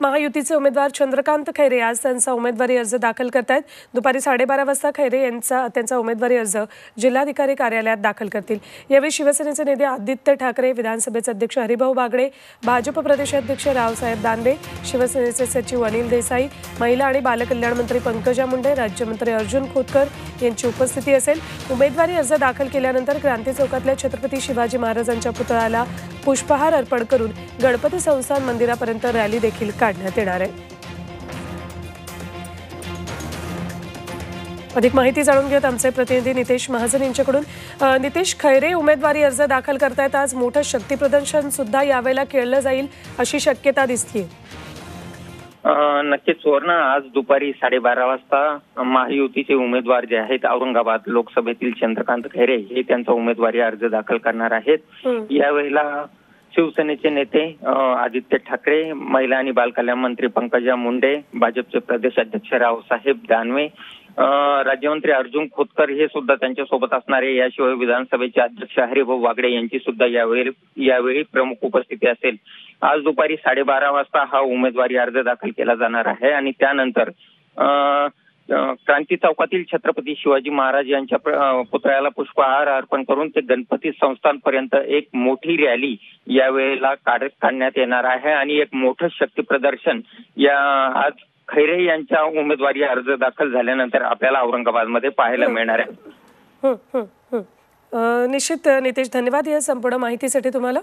महायुतीचे उमेदवार चंद्रकांत खैरे आज त्यांचा उमेदवारी अर्ज दाखल करत आहेत दुपारी साडेबारा वाजता खैरे यांचा त्यांचा उमेदवारी अर्ज जिल्हाधिकारी कार्यालयात दाखल करतील. यावेळी शिवसेनेचे नेते आदित्य ठाकरे विधानसभेचे अध्यक्ष हरिभाऊ बागडे भाजप प्रदेशाध्यक्ष रावसाहेब दानवे शिवसेनेचे सचिव अनिल देसाई महिला आणि बालकल्याण मंत्री पंकजा मुंडे राज्यमंत्री अर्जुन खोतकर यांची उपस्थिती असेल. उमेदवारी अर्ज दाखल केल्यानंतर क्रांती चौकातल्या छत्रपती शिवाजी महाराजांच्या पुतळ्याला पुष्पहार अर्पण करून गणपती संस्थान मंदिरापर्यंत रॅली देखील काढण्यात येणार आहे. अधिक माहिती जाणून घेत आमचे प्रतिनिधी नितेश महाजन यांच्याकडून. नितेश खैरे उमेदवारी अर्ज दाखल करतायत. आज मोठं शक्तीप्रदर्शन सुद्धा यावेळेला केलं जाईल अशी शक्यता दिसतीये. नक्कीच सुवर्ण आज दुपारी साडेबारा वाजता महायुतीचे उमेदवार जे आहेत औरंगाबाद लोकसभेतील चंद्रकांत खैरे हे त्यांचा उमेदवारी अर्ज दाखल करणार आहेत. यावेळेला शिवसेनेचे नेते आदित्य ठाकरे महिला आणि बालकल्याण मंत्री पंकजा मुंडे भाजपचे प्रदेश अध्यक्ष रावसाहेब दानवे राज्यमंत्री अर्जुन खोतकर हे सुद्धा त्यांच्यासोबत असणारे. याशिवाय विधानसभेचे अध्यक्ष हरिभाऊ वागडे यांची सुद्धा यावेळी यावेळी प्रमुख उपस्थिती असेल. आज दुपारी साडेबारा वाजता हा उमेदवारी अर्ज दाखल केला जाणार आहे आणि त्यानंतर क्रांती चौकातील छत्रपती शिवाजी महाराज यांच्या पुतळ्याला पुष्पहार अर्पण करून ते गणपती संस्थानपर्यंत एक मोठी रॅली यावेळेला काढ काढण्यात येणार आहे आणि एक मोठं शक्ती प्रदर्शन या आज खैरे यांच्या उमेदवारी अर्ज दाखल झाल्यानंतर आपल्याला औरंगाबादमध्ये पाहायला मिळणार आहे. निश्चित नितेश धन्यवाद या संपूर्ण माहितीसाठी तुम्हाला.